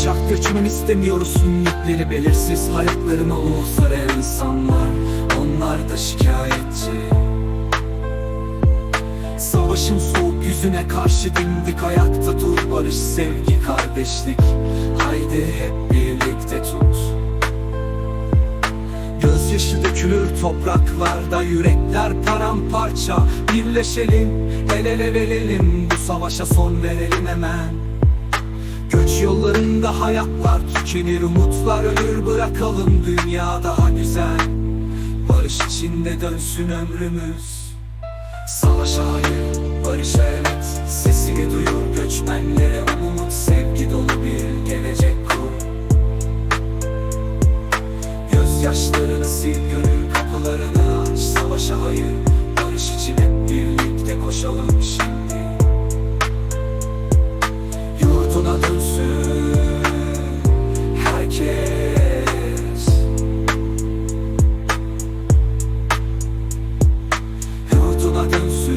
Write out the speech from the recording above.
kaçak göçmen istemiyoruz Sünnetleri belirsiz hayatlarına uluslara insanlar. Onlar da şikayetçi. Savaşın soğuk yüzüne karşı dimdik ayakta dur Barış, sevgi, kardeşlik. Haydi hep birlikte tut. Gözyaşı dökülür topraklarda Yürekler paramparça. Birleşelim, el ele verelim Bu savaşa son verelim hemen Göç yollarında hayatlar tükenir Umutlar ölür bırakalım dünya daha güzel Barış içinde dönsün ömrümüz. Savaşa hayır, barışa evet Sesini duyur göçmenlere. Umut Sevgi dolu bir gelecek kur. Gözyaşlarını sil gönül kapılarını aç Savaşa hayır, Ama dönsün